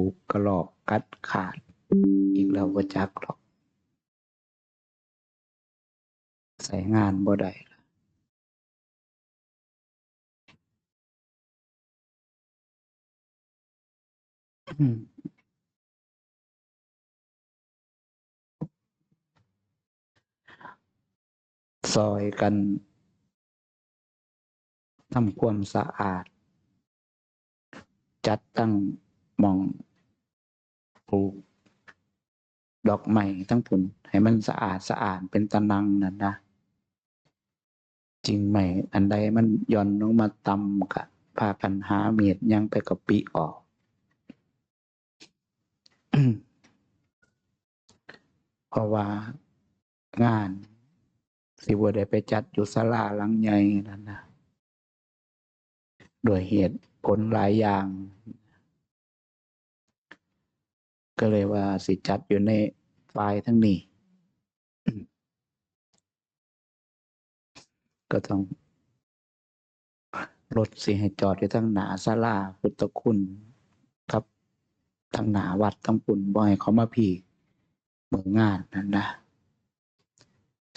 ถูกกระหลอกกัดขาด อีกแล้วบ่จักหรอก ใส่งานบ่ได้ล่ะอืมซอยกันทำความสะอาด จัดตั้ง มองปลูกดอกไม้ทั้งผุนให้มันสะอาดสะอาดเป็นตะนังนั่นนะจริงไหมอันใดมันย่อนลงมาตำกะพากันหาเมียดยังไปกับปีออกเพราะว่างาน สิบ่ได้ไปจัดอยู่ศาลาหลังใหญ่นั่นนะโดวยเหตุผลหลายอย่าง ก็เลยว่าสิจัดอยู่ในไฟล์ทั้งนี้ ก็ต้องรถสิให้จอดอยู่ทั้งหนาศาลาพุทธคุณครับทั้งหนาวัดทั้งปุ่นบ่ให้เขามาพี่เมืองงานนั่นนะ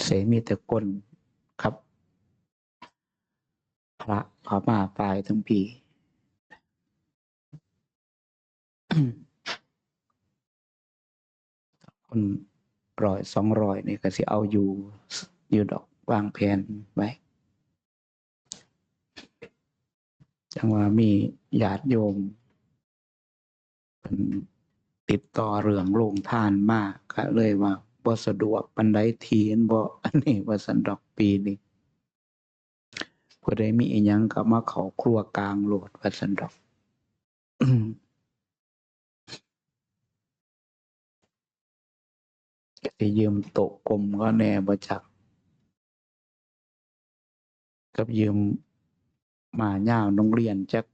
เสมีแต่ก้นครับ พระขามาปลายทั้งปี คนร้อยสองร้อยนี่ก็สิเอาอยู่อยู่ดอกวางแผนไว้จังว่ามีญาติโยมเป็นติดต่อเรื่องโรงทานมากก็เลยว่าบ่สะดวกปันไดทีนบ่อันนี้ว่าสันดอกปีนี้ผู้ใดมีอีหยังก็มาเขาครัวกลางโหลดว่าสันดอก อืมก็ยืมโตกลมก็แน่บ่จักกับยืมมาย่าโรงเรียนจัก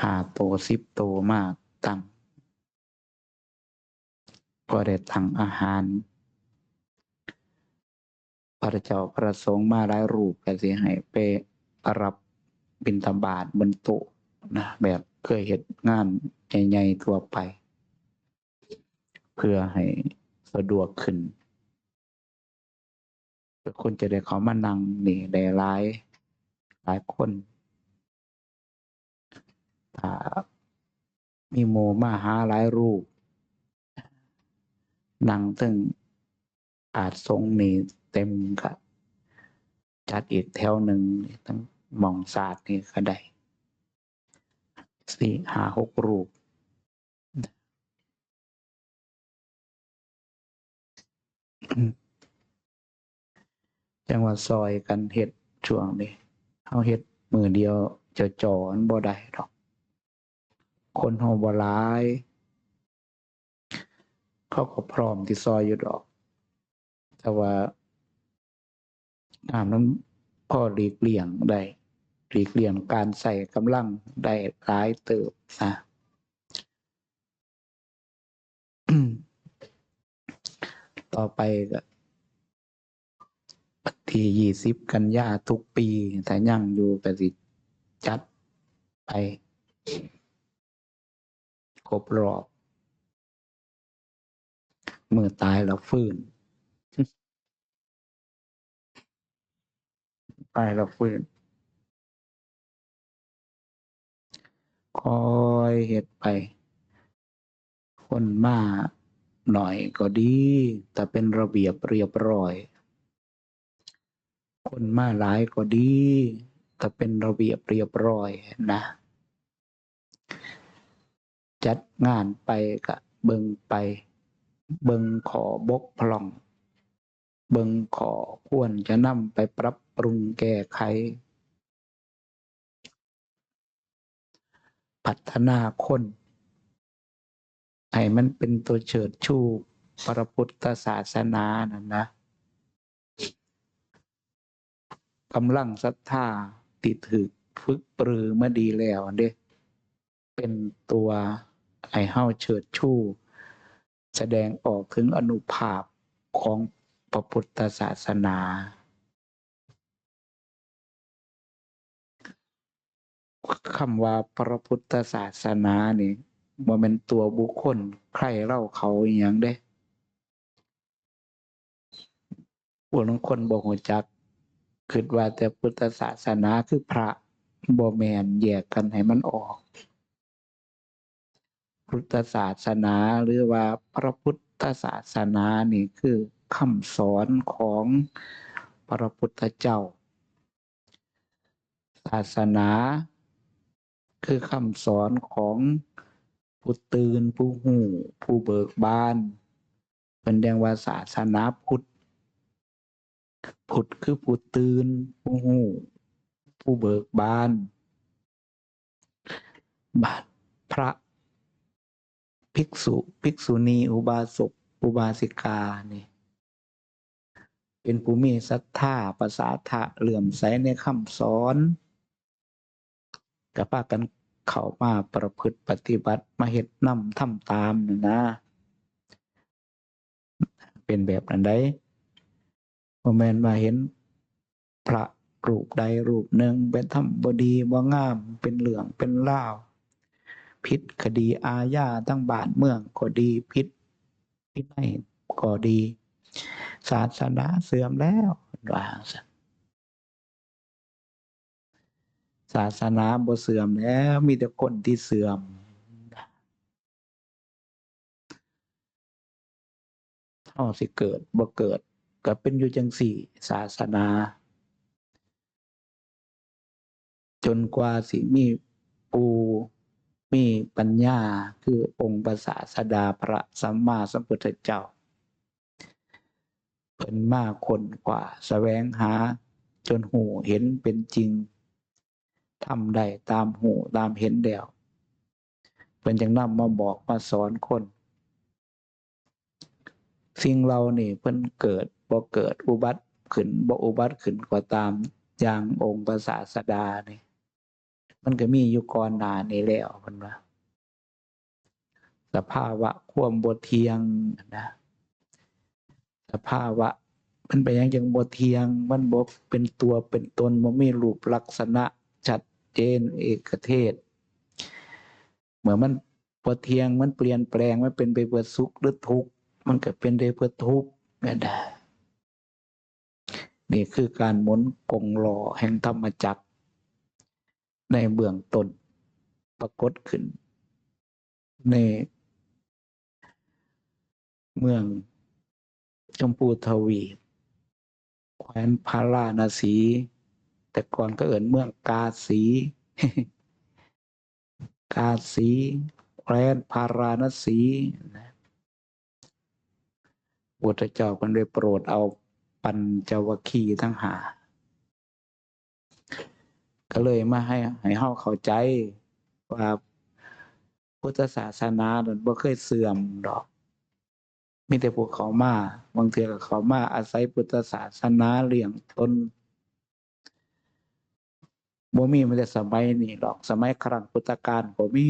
หาโตสิบโตมากตังก็ได้ตังอาหารพระเจ้าประสงค์มาหลายรูปก็สิให้ไปรับบิณฑบาตบนโต๊ะนะแบบเคยเห็นงานใหญ่ๆทั่วไป เพื่อให้สะดวกขึ้นคนจะได้เขามานั่งนี่ได้หลายหลายคนถ้ามีโมมาหาหลายรูปนั่งถึงอาจทรงนี่เต็มกะจัดอีกแถวหนึ่งนี่ตั้งหมองศาสตร์นี่ก็ได้สี่ห้าหกรูป จังหวัดซอยกันเฮ็ดช่วงนี้เฮาเฮ็ดมือเดียวจะจอนบ่ได้ดอก คนเฮาบ่หลาย เขาก็พร้อมที่ซอยอยู่ดอก แต่ว่าน้ำนั้นพอหลีกเลี่ยงได้หลีกเลี่ยงการใส่กำลังได้หลายเติบนะต่อไปก็ ที่ยี่สิบกันยาทุกปีถ้ายังอยู่ก็สิจัดไปครบรอบเมื่อตายแล้วฟื้นตายแล้วฟื้น คอยเฮ็ดไป คนมาหน่อยก็ดี แต่เป็นระเบียบเรียบร้อย คนมาหลายก็ดี แต่เป็นระเบียบเรียบร้อยนะ จัดงานไปกะเบิงไป เบิงขอบกพร่อง เบิงขอควรจะนำไปปรับปรุงแก้ไข พัฒนาคนให้มันเป็นตัวเฉิดชูพระพุทธศาสนานั่นนะ กำลังศรัทธาติดถึกฝึกปรือมาดีแล้วอันเด้เป็นตัวไอเฮาเฉิดชูแสดงออกถึงอนุภาพของพระพุทธศาสนา คำว่าพระพุทธศาสนานี่บ่แม่นตัวบุคคลใครเล่าเขาอย่างเด้พวกบางคนบ่ฮู้จัก คิดว่าแต่พุทธศาสนาคือพระบ่แมนแยกกันให้มันออก พุทธศาสนาหรือว่าพระพุทธศาสนานี่คือคำสอนของพระพุทธเจ้า ศาสนาคือคำสอนของผู้ตื่นผู้หูผู้เบิกบานเป็นเรียกว่าศาสนาพุทธ พุทธคือผู้ตื่น ผู้หูผู้เบิกบาน บาทพระ ภิกษุ ภิกษุณี อุบาสก อุบาสิกานี่เป็นผู้มีศรัทธาภาษาทะเหลื่อมใสในคำสอนกับพากันเข้ามาประพฤติปฏิบัติมาเฮ็ดนำทำตามนี่นะ เป็นแบบนั้นได้ บ่แม่นมาเห็น พระรูปใดรูปหนึ่งเป็นธรรมบดีบ่งามเป็นเหลืองเป็นล่าวพิษคดีอาญาทั้งบานเมืองก็ดีพิษพินัยก็ดี ศาสนาเสื่อมแล้วว่างศาสนาบ่เสื่อมแล้วมีแต่คนที่เสื่อมเฮาสิเกิดบ่เกิด ก็เป็นอยู่จังซี่ศาสนา จนกว่าสิมีปูมีปัญญาคือองค์พระศาสดาพระสัมมาสัมพุทธเจ้าเพิ่นมากคนกว่าแสวงหาจนหูเห็นเป็นจริงทำได้ตามหูตามเห็นแล้วเพิ่นจึงนำมาบอกมาสอนคน สิ่งเรานี่เพิ่นเกิด บ่เกิดอุบัติขึ้นบ่อุบัติขึ้นก็ตามอย่างองค์พระศาสดานี่มันก็มีอยู่ก่อนหน้านี้แล้วเพิ่นว่าสภาวะความบ่เที่ยงนะสภาวะ มันเป็นอย่างจังบ่เที่ยง มันบ่เป็นตัวเป็นตนบ่มีรูปลักษณะชัดเจนเอกเทศเหมื่อมันบ่เทียงมันเปลี่ยนแปลงมันเป็นไปเพื่อสุขหรือทุกข์มันก็เป็นไปเพื่อทุกข์ก็ได้ นี่คือการหมุนกงล้อแห่งธรรมจักร ในเบื้องต้นปรากฏขึ้น ในเมืองชมพูทวีปแคว้นพาราณสี แต่ก่อนก็เอิ้นเมืองกาสี กาสีแคว้นพาราณสีนะพุทธเจ้าก็ได้โปรดเอา ปัญจวัคคีย์ทั้งหา ก็เลยมาให้ให้เฮาเข้าใจว่าพุทธศาสนานั้นบ่เคยเสื่อมดอก มีแต่พวกเขามาบางเทื่อกเขามาอาศัยพุทธศาสนาเลี้ยงตนบ่มีมาแต่สมัยนี้หรอกสมัยครั้งพุทธกาลก็มี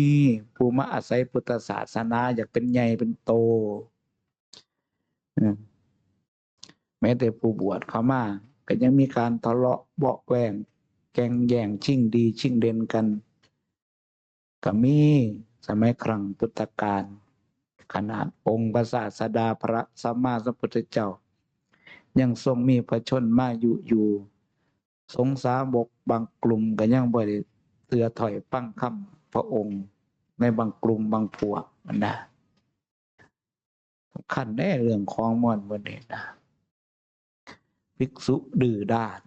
ผู้มาอาศัยพุทธศาสนาอยากเป็นใหญ่เป็นโตอืม แม้แต่ผู้บวชเข้ามาก็ยังมีการทะเลาะเบาะแวงแก่งแย่งชิงดีชิงเด่นกันก็มีสมัยครั้งพุทธกาลขนาดองค์พระศาสดาพระสัมมาสัมพุทธเจ้า ยังทรงมีพระชนมาอยู่อยู่ สงสาวกบางกลุ่มก็ยังบ่ได้เตือถอยฟังคำพระองค์ ในบางกลุ่มบางพวกมันะสำคัญแน่เรื่องของมอนบนนี้นะ ภิกษุดื้อด้าน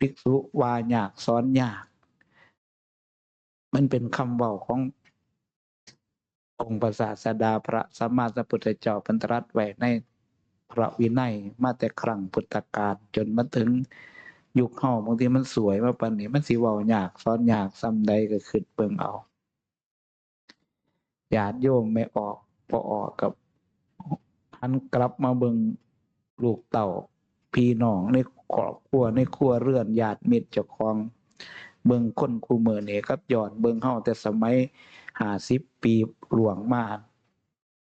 ภิกษุวายากสอนยาก มันเป็นคำเว้าขององค์พระศาสดาพระสัมมาสัมพุทธเจ้าพันตรัสไว้ในพระวินัยมาแต่ครั้งพุทธกาลจนมาถึงยุคเฮาบางทีมันสวยมาปานนี้มันสิเว้ายากสอนยากซ้ำใดก็คิดเบิ่งเอาญาติโยมไม่ออกบ่ออกกับหันกลับมาเบิ่งลูกเต่า พี่น้องในครอบครัวในครัวเรือนญาติมิตรเจ้าของ เบิ่งคนคู่มือนี่ครับย้อนเบิ่งเฮาแต่สมัย50ปีหลวงมา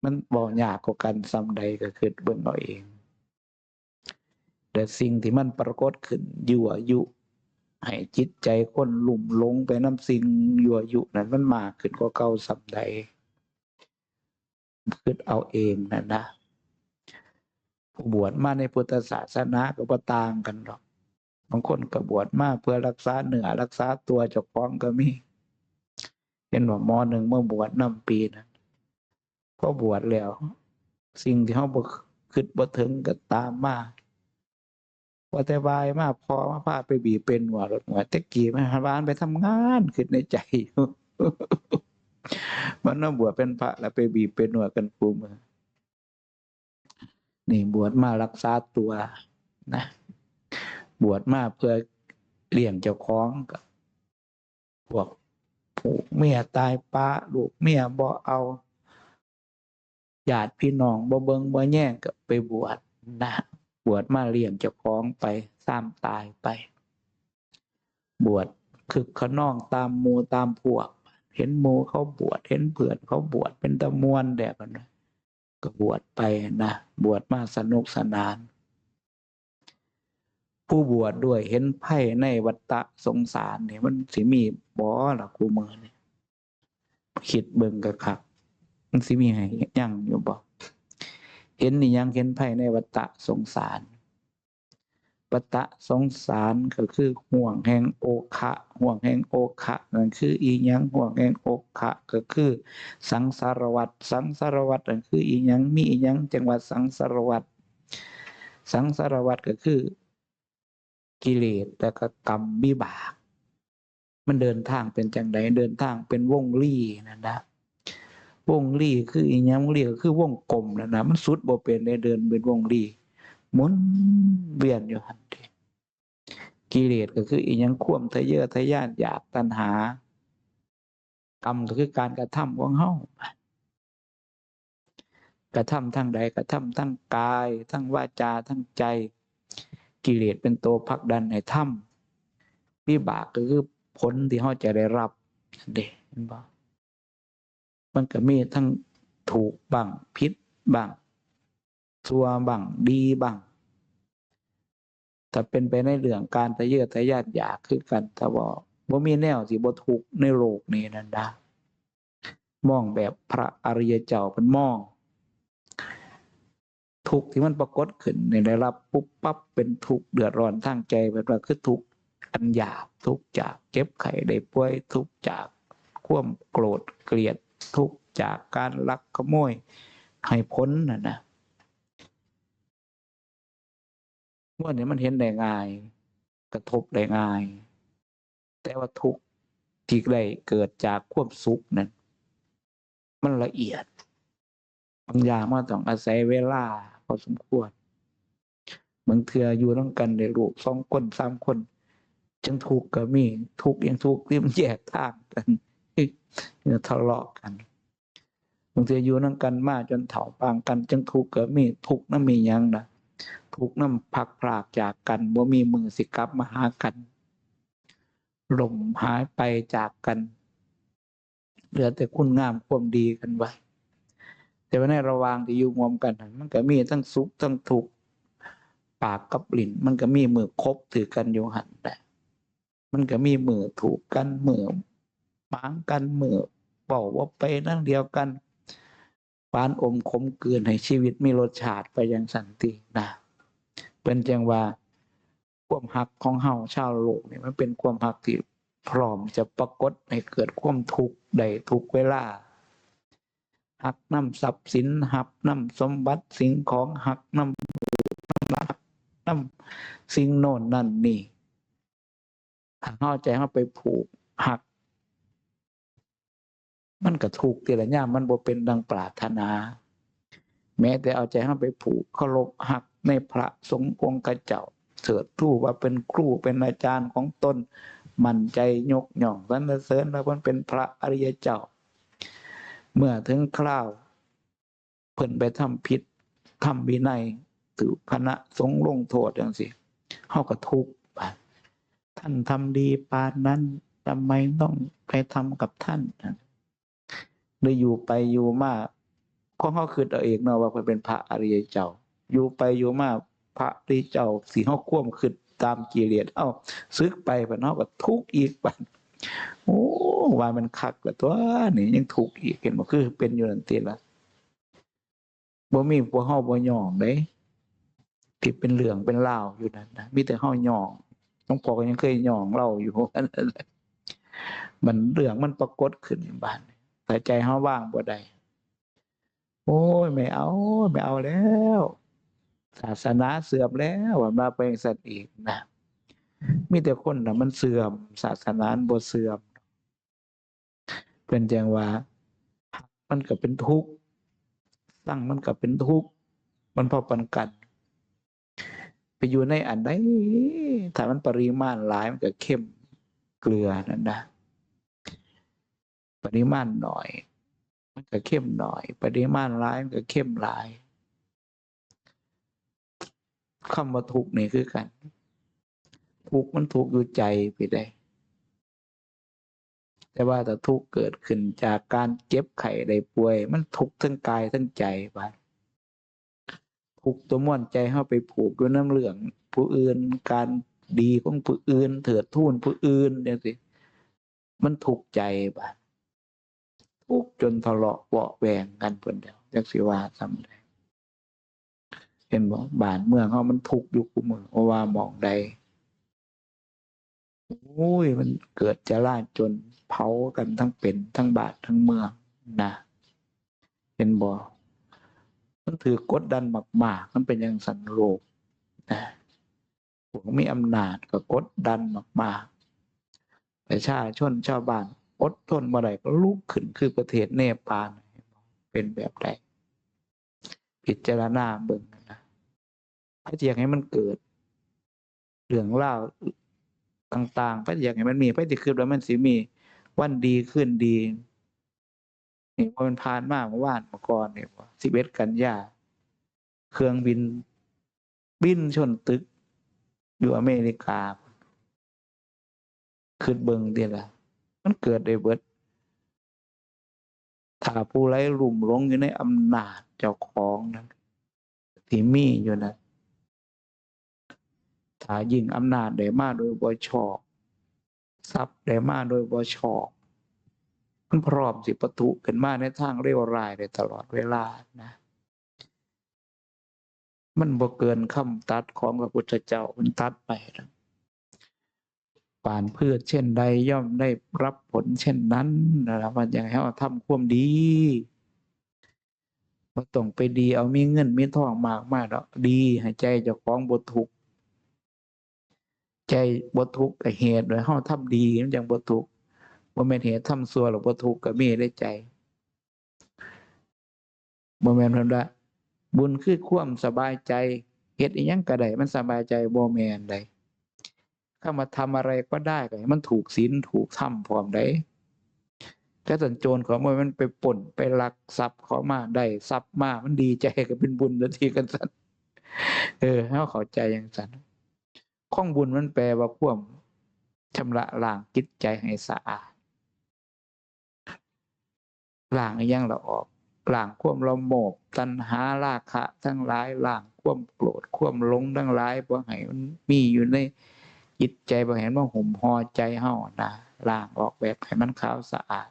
มันบ่ยากกว่ากันซ้ำใดก็คิดเบิ่งเอาเอง แต่สิ่งที่มันปรากฏขึ้นยั่วยุให้จิตใจคนหลุ่มหลงไปน้ำสิ่งยั่วยุนั้นมันมากขึ้นกว่าเก่าสัมใดคิดเอาเองนะนะ ผู้บวชมาในพุทธศาสนาก็บ่ต่างกันหรอกบางคนก็บวชมาเพื่อรักษาเหนือรักษาตัวเจ้าของก็มีเห็นว่ามอหนึ่งเมื่อบวชนำปีนั้นพอบวชแล้ว สิ่งที่เขาบ่คิดบ่ถึงก็ตามมาว่าแต่บายมาพอมาพาไปบีเป็นหัวรถหัวแตะกี้มาหาบ้านไปทำงานขึ้นในใจมันน่าบวชเป็นพระแล้วไปบีเป็นหัวกันปูมือ นี่บวชมารักษาตัวนะ บวชมาเพื่อเลี้ยงเจ้าของกับพวกผูกเมียตายป้าลูกเมียบ่เอาญาติพี่น้องบ่เบิงบ่แย่งก็ไปบวชนะ บวชมาเลี้ยงเจ้าของไปซ้ำตายไป บวชคือขนองตามมูตามพวก เห็นมูเขาบวชเห็นเพื่อนเขาบวชเป็นตะมวนแดกกันนะ ก็บวชไปนะ บวชมาสนุกสนาน ผู้บวชด้วยเห็นไพ่ในวัฏฏะสงสารเนี่ยมันสิมีบ่ล่ะกูมือเนี่ยคิดเบิ่งกะครับมันสิมีให้ยังอยู่บ่เห็นนี่ยังเห็นไพ่ในวัฏฏะสงสาร วัฏฏะสงสารก็คือห่วงแห่งโอคะห่วงแห่งโอคะนั่นคืออีหยังห่วงแห่งโอคะก็คือ สังสารวัตรสังสารวัตรนั่นคืออีหยังมีอีหยังจังหวัดสังสารวัตรสังสารวัตรก็คือ กิเลสและก็กรรมวิบาก มันเดินทางเป็นจังไดเดินทางเป็นวงลี่นั่นนะวงลี่คืออีหยังวงลี่ก็คือวงกลมนั่นนะมันสุดบ่เป็นได้เดินเป็นวงลี่หมุนเวียนอยู่หันเด กิเลสก็คืออีหยังข่วมทะเยอทะยานอยากตัณหา กรรมก็คือการกระทำของเฮากระทำทั้งใดกระทำทั้งกาย ทั้งวาจาทั้งใจ กิเลสเป็นตัวผลักดันให้ทำวิบากก็คือผลที่เฮาจะได้รับเด้เห็นบ่มันก็มีทั้งถูกบ้างผิดบ้างชั่วบ้างดีบ้าง ถ้าเป็นไปในเรื่องการทะเยอทะยานอยากคือกันถ้าบ่บ่มีแนวสิบ่ทุกในโลกนี้นั่นดามองแบบพระอริยเจ้าเพิ่นมอง ทุกที่มันปรากฏขึ้นในได้รับปุ๊บปั๊บเป็นทุกเดือดร้อนทางใจเป็นว่าคือทุกอันหยาบทุกจากเจ็บไข้ได้ป่วยทุกจากควมโกรธเกลียดทุกจากการลักขโมยให้พ้นน่ะนะ ว่าเนี่ยมันเห็นได้ง่าย กระทบได้ง่าย แต่ว่าทุกที่ได้เกิดจากความสุขนั้นมันละเอียดบางอย่างมันต้องอาศัยเวลาพอสมควรบางเทื่ออยู่ต้องกันในลูกสองคนสามคนจังทุกข์ก็มีทุกข์ยังทุกข์ที่มันแยกทางกันเนี่ยทะเลาะกันบางเทื่ออยู่นั่งกันมาจนเถ่าปางกัน จังทุกข์ก็มีทุกข์นั้นมีหยังนะ ทุกข์นั้นพักพรากจากกันบ่มีมือสิกลับมาหากันลมหายไปจากกัน เหลือแต่คุณงามความดีกันไว้แต่ว่าในระวางที่อยู่รวมกัน มันก็มีทั้งสุขทั้งทุกข์ปากกับลิ้นมันก็มีมือคบถือกันอยู่หันแต่มันก็มีมือถูกกันมือหมางกันมือเป่าว่าไปนั่นเดียวกันปานอมขมเกินให้ชีวิตมีรสชาติไปอย่างสันตินะ เป็นจังว่าความหักของเฮาชาวโลกเนี่ยมันเป็นความหักที่พร้อมจะปรากฏให้เกิดความทุกข์ใดทุกเวลาหักน้ำทรัพย์สินหักน้ำสมบัติสิ่งของหักน้ำน้ำรักน้ำสิ่งโน่นนั่นนี่หาเข้าใจเข้าไปผูกหัก มันก็ถูกทีละอย่างมันบ่เป็นดังปรารถนา แม้แต่เอาใจเข้าไปผูกเคารพหักในพระสงฆ์องค์เจ้าเถิดทู่ว่าเป็นครูเป็นอาจารย์ของตนมั่นใจยกย่องสรรเสริญว่ามันเป็นพระอริยเจ้า เมื่อถึงคราวเพิ่นไปทำผิดทำวินัยถือคณะสงฆ์ลงโทษอย่างสิเฮาก็ทุกข์ท่านทำดีปานนั้นทำไมต้องไปทำกับท่านเลยอยู่ไปอยู่มา ก็เฮาคือเอาเองเนาะว่าเพิ่นเป็นพระอริยเจ้า อยู่ไปอยู่มาพระอริยเจ้าสิเฮาควมคิดตามกิเลสเอ้าซึกไปบัดเฮาก็ทุกข์อีกบัดโอ้ว่ามันคักละตัวนี่ยังทุกข์อีกเห็นบ่คือ เป็นอยู่นั่นติละบ่มีพวกเฮาบ่ยอมเด้ที่เป็นเรื่องเป็นราวอยู่นั่นนะมีแต่เฮายอมหลวงพอก็ยังเคยยอมเราอยู่มันเรื่องมันปรากฏขึ้นในบ้านแต่ใจเฮาว่างบ่ได้ โอ้ยไม่เอาไม่เอาแล้ว ศาสนาเสื่อมแล้วว่ามาเป็นสัตว์อีกนะมีแต่คนนะมันเสื่อม ศาสนาบ่เสื่อม เป็นจังว่ามันก็เป็นทุกข์ตั้งมันก็เป็นทุกข์มันพอปันกัน ไปอยู่ในอันใดถ้ามันปริมาณหลายมันก็เข้มเกลือนั่นนะปริมาณหน่อย มันก็เข้มหน่อย ปริมาณหลายมันก็เข้มหลายคำว่าทุกข์นี่คือกันทุกข์มันทุกข์อยู่ใจไปได้ แต่ว่าถ้าทุกข์เกิดขึ้นจากการเจ็บไข้ได้ป่วย มันทุกข์ทั้งกายทั้งใจบาดทุกข์ตัวม่วนใจเข้าไปผูกด้วยน้ำเหลือง ผู้อื่นการดีของผู้อื่น เถิดทูนผู้อื่นเนี่ยสิมันทุกข์ใจบาด ทุกข์จนทะเลาะเบาะแวงกันเพิ่นเดียวจักสิว่าซ้ำใดเห็นบ่บ้านเมืองเขามันทุกข์อยู่กูมือเพราะว่ามองใดโอ้ยมันเกิดจะล่าจนเผากันทั้งเป็นทั้งบาททั้งเมืองนะเห็นบ่มันถือกดดันมากๆมันเป็นอย่างสันโลกนะพวกมีอำนาจก็กดดันมากๆประชาชนชาวบ้าน อดทนบ่ได้ก็ลุกขึ้นคือประเทศเนปาลเป็นแบบใดพิจารณาเบิ่งนะพระอยากให้มันเกิดเรื่องเล่าต่างๆพระอยากให้มันมีพระจะคือแล้วมันสิมีวันดีขึ้นดีนี่พอมันผ่านมากเมื่อวานเมื่อก่อนเนี่ยสิบเอ็ดกันยาเครื่องบินบินชนตึก อยู่อเมริกา ขึ้นเบิงเดียวละ มันเกิดได้เบิด ถ้าผู้ไร้ลุ่มหลงอยู่ในอำนาจเจ้าของนั้นที่มีอยู่นะถ้ายิ่งอำนาจได้มาโดยบ่ชอบทรัพย์ได้มาโดยบ่ชอบ มันพร้อมสิประทุขึ้นมาในทางเรียวรายได้ตลอดเวลานะ มันบ่เกินคำตัดของพระพุทธเจ้ามันตัดไปนะ ปานพืชเช่นใดย่อมได้รับผลเช่นนั้นนะครับมันอย่างให้เราทำความดีบ่ต้องไปดีเอามีเงินมีทองมากมากแล้วดีให้ใจเจ้าของบ่ทุกใจบ่ทุกกับเหตุโดยเฮาทำดีมันจังบ่ทุกบ่แม่นเหตุทำชั่วหรือบ่ทุกข์ก็มีในใจบ่แม่นเพิ่นว่าบุญคือความสบายใจเฮ็ดอีหยังก็ได้มันสบายใจบ่แม่นใด เข้ามาทำอะไรก็ได้ก็มันถูกศีลถูกธรรมพร้อมได้ถ้าสันโจรของมันมันไปป่นไปลักทรัพย์เขามาได้ทรัพย์มามันดีใจก็เป็นบุญทันทีกันสันเออให้เขาเข้าใจอย่างสันข้องบุญมันแปลว่าควมชำระล้างจิตใจให้สะอาดล้างอยังละออกล้างความละโมบตัณหาราคะ ทั้งหลายล้างควมโกรธควมหลงทั้งหลายบ่ให้มันมีอยู่ใน จิตใจบ่เห็นว่าห่มห่อใจเฮานะล้างออกแบบให้มันขาวสะอาด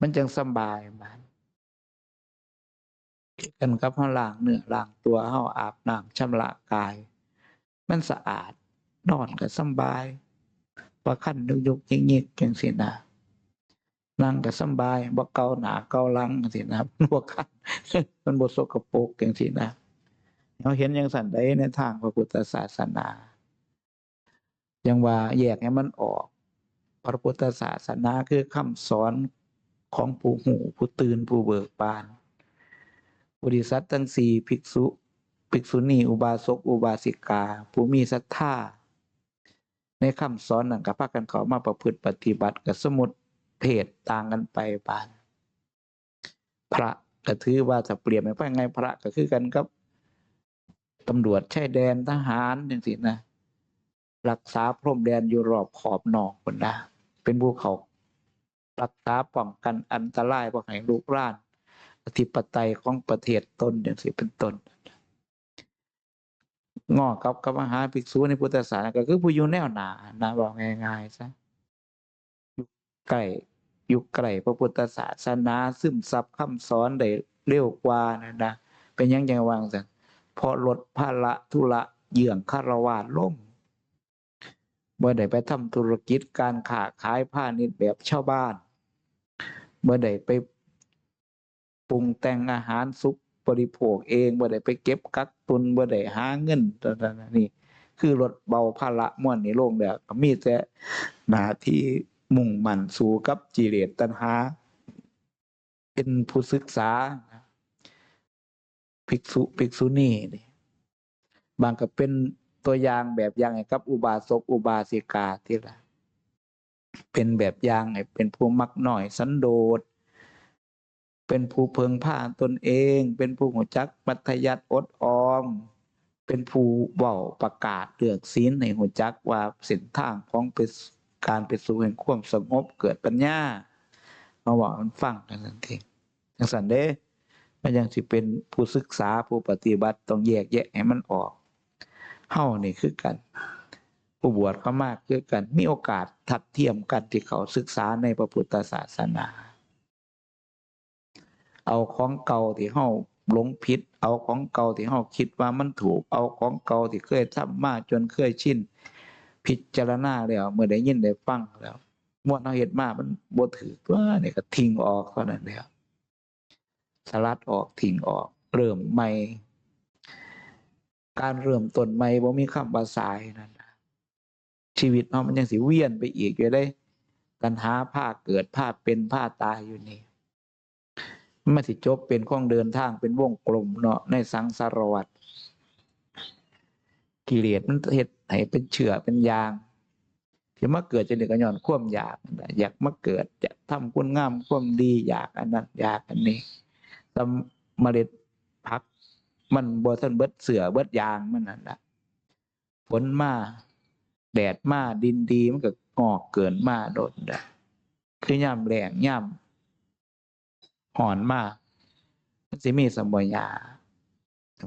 มันจึงสบายมันกันกับเฮาล้างเนื้อล้างตัวเฮาอาบน้ำชำระกาย มันสะอาดนอนก็สบายประคันยุกยุกยิงยิกจังสินะนั่งก็สบายบ่เกาหนาเกาลังจังสินะบ่คันมันบ่สกปรกจังสินะเราเห็นอย่างสันได้ในทางพระพุทธศาสนา ยังว่าแยกให้มันออก พระพุทธศาสนาคือคำสอนของผู้หูผู้ตื่นผู้เบิกบานบริษัททั้งสี่ภิกษุภิกษุณีอุบาสกอุบาสิกา ผู้มีศรัทธาในคำสอนนั่นกับพากันเขามาประพฤติปฏิบัติกับสมุดเพศต่างกันไปบาน พระก็ถือว่าจะเปรียบไปไงพระก็คือกันกับตำรวจชายแดนทหารอย่างสินะ รักษาพรมแดนอยู่รอบขอบนอกคนนะเป็นภูเขา รักษาป้องกันอันตรายบ่ให้ลูกร่าน อธิปไตยของประเทศตนอย่างสิเป็นตนงอกกับกับมหาภิกษุในพุทธศาสนาก็คือผู้อยู่แนวหนานะบอกง่ายๆซะอยู่ใกล้อยู่ใกล้พระพุทธศาสนาซึมซับคำสอนได้เร็วกว่านะนะเป็นยังจังวางซั่นพราะลดภาระธุระเยื่องคารวาสล่ม บ่ได้ไปทำธุรกิจการค้าขายพาณิชแบบชาวบ้านบ่ได้ไปปรุงแต่งอาหารสุกบริโภคเองบ่ได้ไปเก็บกักตุนบ่ได้หาเงินต่างๆนี่คือลดเบาภาระม่วนในี้ลงแล้วก็มีแต่หน้าที่มุ่งมั่นสู่กับกิเลสตัณหา เป็นผู้ศึกษาภิกษุภิกษุณีนี่บางก็เป็น ตัวอย่างแบบอย่างให้กับอุบาสกอุบาสิกาที่ละเป็นแบบอย่างให้เป็นผู้มักหน้อยสันโดษเป็นผู้เพิงผ้าตนเอง เป็นผู้หัวจักมัธยัตอดออม เป็นผู้เว้าประกาศเลือกศีลในหัวจักว่าส้นทางของไปการไปสู่แห่งความสงบเกิดปัญญามาบอกมันฟังกันนั่นเองจังสันเด้มันยังสิเป็นผู้ศึกษาผู้ปฏิบัติต้องแยกแยะให้มันออก เฮานี่คือกัน ผู้บวชก็มากคือกัน มีโอกาสทัดเทียมกันที่เขาศึกษาในพระพุทธศาสนา เอาของเก่าที่เฮาหลงผิด เอาของเก่าที่เฮาคิดว่ามันถูก เอาของเก่าที่เคยทำมาจนเคยชินพิจารณาแล้วเมื่อได้ยินได้ฟังแล้วมวดเฮาเฮ็ดมามันบ่ถือตัวนี่ยก็ทิ้งออกเท่านั้นแล้วสลัดออกทิ้งออก เริ่มใหม่ การเริ่มต้นใหม่บ่มีคำว่าสายนั่นนะชีวิตเนาะมันยังสิเวียนไปอีกอยู่ได้ตัณหาภาเกิดภาเป็นภาตายอยู่นี่มันมาสิจบเป็นข้องเดินทางเป็นวงกลมเนาะในสังสารวัฏกิเลสมันเฮ็ดให้เป็นเชื้อเป็นยางที่มาเกิดจะเดือดย้อนควมอยากอยากมาเกิดจะทำคุณงามควมดีอยากอันนั้นอยากอันนี้ตำเมล็ด มันบ่ทันเบิดเสือเบิดยางมันนั่นแหละฝนมาแดดมาดินดีมันก็งอกเกินมาโดดด้คือย่ำแรงย่ำห่อนมามันสิมีสมบยา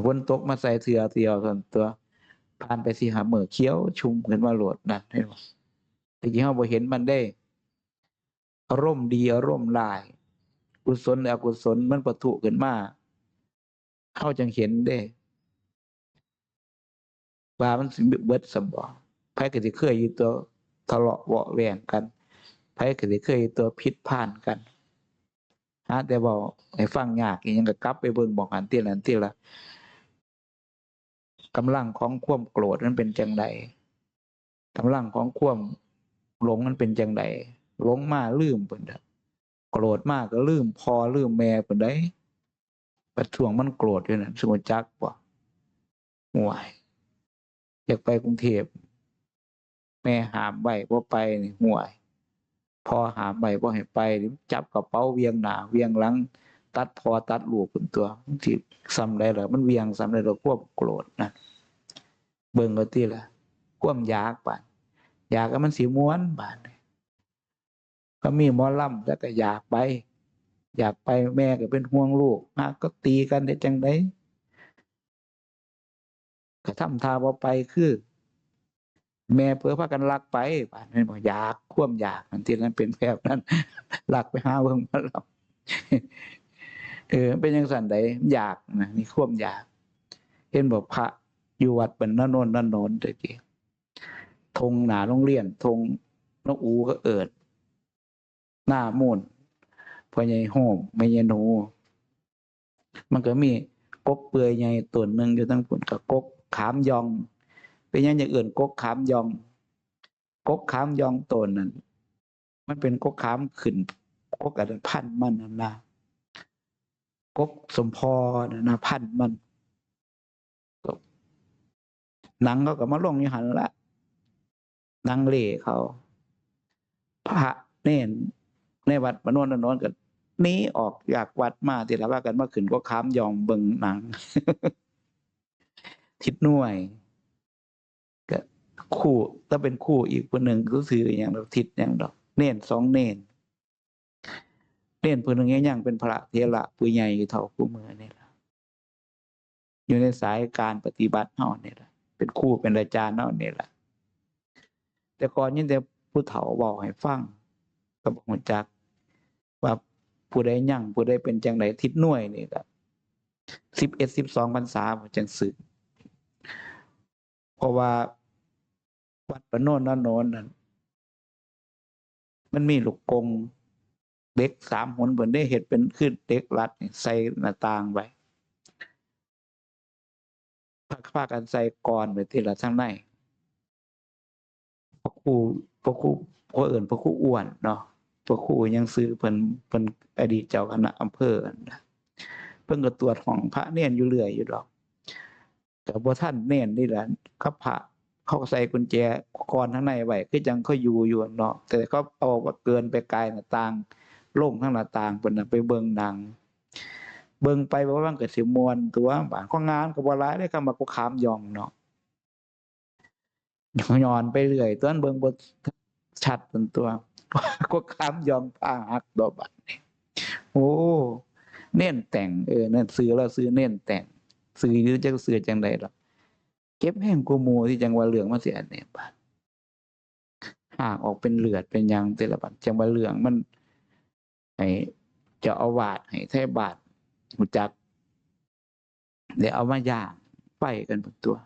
ฝนตกมาใส่เถือเตียวส่วนตัวผ่านไปสิหาเหมือเคี้ยวชุ่มขึ้นมาโหลดนั่นเห็นบ่แต่ที่เฮาบ่เห็นมันได้อารมณ์ดีอารมณ์ร้าย กุศลอกุศลมันปะทุขึ้นมา เข้าจังเห็นได้ ว่ามันสิเบิดสมบ่ไผก็สิเคยอยู่ตัวทะเลาะเบาแหวงกันไผก็สิเคยอยู่ตัวผิดพลาดกันหาแต่บอกให้ฟังยากอีหยังก็กลับไปเบิ่งบอกอันที่นั้นที่ละกำลังของความโกรธนั้นเป็นจังใดกำลังของความหลงมันเป็นจังใดหลงมาลืมเพิ่นเด้อโกรธมากก็ลืมพอลืมแม่เปานใด ปัดช่วงมันโกรธอยู่นั่นสมุจักบ่ห่วยอยากไปกรุงเทพแม่หามไว้บ่ไปนี่ห่วยพอหามไว้บ่ให้ไปนี่จับกระเป๋าเวียงหนาเวียงหลัง ตัดพอตัดลูกพุ่นตัวทีซ้ำได้ล่ะมันเวียงซ้ำได้แล้วควบโกรธนะเบิ่งก็ติล่ะความอยากบาดอยากให้มันสิม่วนบาดก็มีหมอลำแล้วก็อยากไป อยากไปแม่ก็เป็นห่วงลูกหากก็ตีกันได้จังไดก็ทำทาบ่ไปคือ แม่เพื่อพากันลักไปป่านนั้นบอกอยากควมอยากอันที่นั้นเป็นแบบนั้นลักไปห้าเบิ่งมาลำเออเป็นยังสันใดอยากนะนี่ควมอยาก เห็นบอกพระอยู่วัดเป็นนนนนนนโนนตะกี้ธงหนาโรงเรียนธงนกอูก็เอิด หน้ามูน พ่อใหญ่โฮมแม่ใหญ่หนูมันก็มีกกเปื่อยใหญ่ตัวหนึ่งอยู่ทั้งปุ่นกับกกขามยอง เป็นยังอย่างอื่นกกขามยอง กกขามยองตัวนั้น มันเป็นกกขามขึ้นกกอันพันมันนั่นนะกกสมพอนะนะพันมันหนังเขาก็มาลงอยู่หันละหนังเล่เขา พระเน่นในวัดมโนนนนก็ห นี้ออกอยากวัดมาที่ละว่ากันเมื่อคืนก็ค้ามยอมเบิงหนัง ทิศหน่วยก็คู่ถ้าเป็นคู่อีกคนหนึ่งก็คืออย่างเราทิศอย่างดอก เน่นสองเน่นเน่นคนหนึ่งอย่างเป็นพระเทระผู้ใหญ่เท่าผู้มือนี่แหละอยู่ในสายการปฏิบัติเฮานี่แหละเป็นครูเป็นอาจารย์เนาะนี่แหละแต่ก่อนยินแต่ผู้เฒ่าบอกให้ฟังก็บอกจักว่า ผู้ใดยั่งผู้ใดเป็นจังไดทิศหน่วยนี่ก็11 12พรรษาจังสึก เพราะว่าวัดประโนนนโนนนั่นมันมีลูกกงเด็กสามหนเพิ่นได้เฮ็ดเป็นคือเด็กรัดใส่หน้าต่างไว้พาพากันใส่กรไว้ที่ละทางในพระครูพระครูพระเอิ้นพระครูอ้วนเนาะ พระครูยังซื้อเพิ่นเพิ่นอดีตเจ้าคณะอำเภอเพิ่นก็ตรวจห้องพระเนนอยู่เรื่อยอยู่ดอกแต่บ่ทันเนนนี่แหละครับพระเขาใส่กุญแจกรข้างในไว้คือจังเขาอยู่อยู่เนาะแต่เขาเอาเกินไปไกลหน้าต่างลงทางหน้าต่างเพิ่นไปเบิ่งหนังเบิ่งไปว่ามันก็สิมวนตัวบางของงานก็บ่หลายได้คำว่ากูขามยองเนาะย้อนไปเรื่อยตัวนั้นเบิ่งบ่ชัดเป็นตัว ก็ขามยองผ้าหักดอกบันี้โอ้เน้นแต่งเออนั่นซื้อแล้วซื้อเน้นแต่ง ซื้อหรือจะซื้อจังไดล่ะเก็บแห้งกูมู่ที่จังว่าเหลืองมาเสียเนี่ยบาดหากออกเป็นเลือดเป็นยังแต่ละบัดจังว่าเหลืองมันให้จ้าอาวาสให้แท้บาทหูจักเดี๋ยวเอามาย่างไฟกันเป็นตัว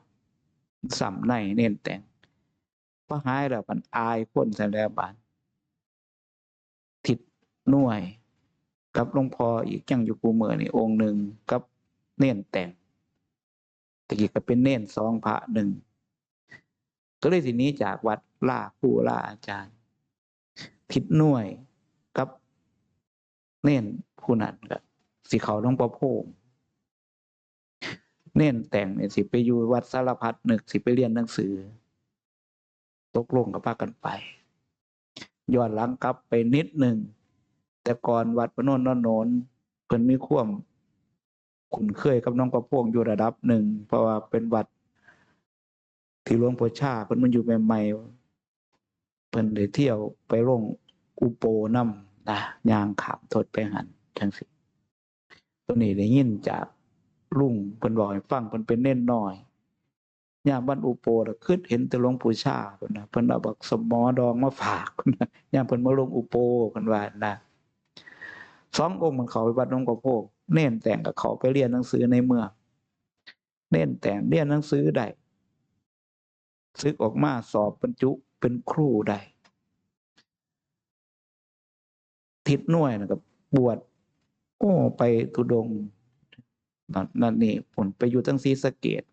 สำในเน้นแต่งพอหายแล้วมันอายคนซะแล้วบาดทิศ หน่วย กับหลวงพ่ออีกยังอยู่กูเมือนี่องค์หนึ่งกับเน่นแต่งตะกี้ก็เป็นเน่นสองพระหนึ่งก็เลยทีนี้จากวัดล่าผู้ล่าอาจารย์ทิศหน่วยกับเน่นผู้นั้นกับสิเขาหลวงพ่อโพงเน่นแต่งเนี่ยสิไปอยู่วัดสารพัดนึกสิไปเรียนหนังสือ ตกลงกับพากันไปย้อนหลังกลับไปนิดหนึ่ง แต่ก่อนวัดพนนนนโนนเพิ่นมีความคุ้นเคยกับน้องประพวงอยู่ระดับหนึ่ง เพราะว่าเป็นวัดที่หลวงพ่อชาเพิ่นมันอยู่ใหม่ๆเพิ่นได้เที่ยวไปลงอุโปนำนะยางขามทดไปหันจังซี่ตัวนี้ได้ยินจากลุงเพิ่นบอกให้ฟังเพิ่นเป็นเน้นน้อยยามบ้านอุโปน่ะคิดเห็นแต่หลวงปู่ชาเพิ่นนะเพิ่นเอาบักสมอดองมาฝากเพิ่นะยามเพิ่นมาลงอุโปเพิ่นว่านะ สององค์มันเขาไปวัดหลวงพ่อโพกเน้นแต่งกับเขาไปเรียนหนังสือในเมืองเน้นแต่งเรียนหนังสือได้ซึกออกมาสอบบรรจุเป็นครูได้ทิศหน่วยนะครับบวชโอ้ไปทุดงนั่นนี่ผลไปอยู่ตั้งซีสะเกต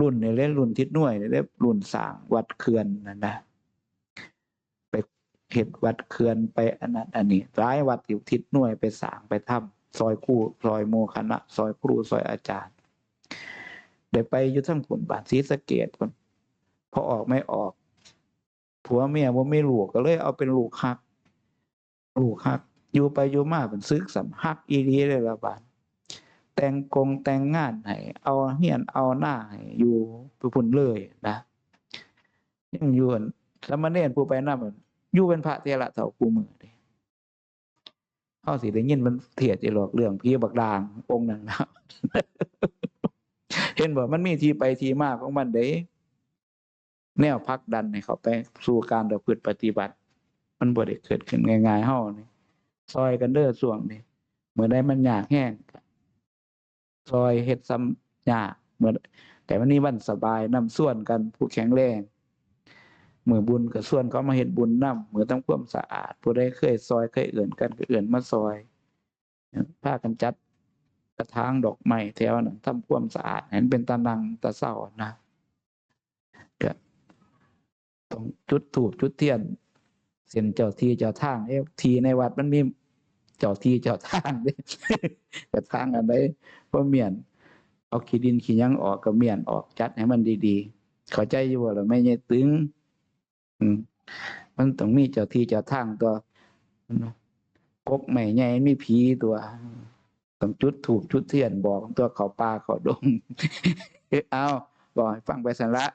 รุ่นเนี่ยเล่นรุ่นทิศหน่วยเนี่ยเล่นรุ่นสางวัดเขื่อนนั่นนะ เห็ดวัดเขื่อนไปอันนั้นอันนี้ร้ายวัดอยู่ทิศหน่วยไปสางไปทำซอยคู่ซอยโมคณะซอยครูซอยอาจารย์เดี๋ยวไปยู่ทั้งผลบาทศรีสะเกดคนพอออกไม่ออกผัวเมียว่าไม่ลูกก็เลยเอาเป็นลูกฮัก ลูกฮัก อยู่ไปอยู่มาเป็นซึกสำฮักอีรีเลยละบาทแต่งกงแต่งงานให้เอาเฮียนเอาหน้าให้อยู่ไปพุ่นเลยนะยังอยู่อั่นสามเณรผู้ไปน้าเหมื อยู่เป็นพระเทระเถากูมือเด้เฮาสิได้ยินมันเทียดอีหลอกเรื่องพี่บักดางองค์นั้นนะเห็นบ่มันมีที่ไปที่มาของมันเด้แนวพักดันให้เขาไปสู่การประพฤติปฏิบัติ มันบ่ได้เกิดขึ้นง่ายๆเฮานี่ซอยกันเด้อส่วงนี่เมื่อใดมันยากแห้งซอยเฮ็ดซ้ำยากเมื่อแต่วันนี้วันสบายนำส่วนกันผู้แข็งแรง มือบุญกับส่วนเขามาเห็นบุญนำมือต้องความสะอาด ผู้ใดเคยซอยเคยเอื่นกันก็เอื่นมาซอยผ้ากันจัดกระถางดอกไม้แถวนั้นทำความสะอาดเห็นเป็นตานังตาเศร้านะก็ต้องจุดถูกจุดเทียน เส้นเจ้าที่เจ้าทางเอ๊ะทีในวัดมันมีเจ้าที่เจ้าทางเด้แต่ทางอันใดบ่เมียน เอาขี้ดินขี้ยังออกก็เมียนออกจัดให้มันดีๆ เข้าใจอยู่บ่ล่ะไม่ใช่ตึง มันต้องมีเจ้าที่เจ้าทางตัวกกใหม่ใหญ่มีผีตัวต้องจุดถูกจุดเทียนบอกตัวเขาป่าเขาดงเอาบอกให้ฟังไปสันละ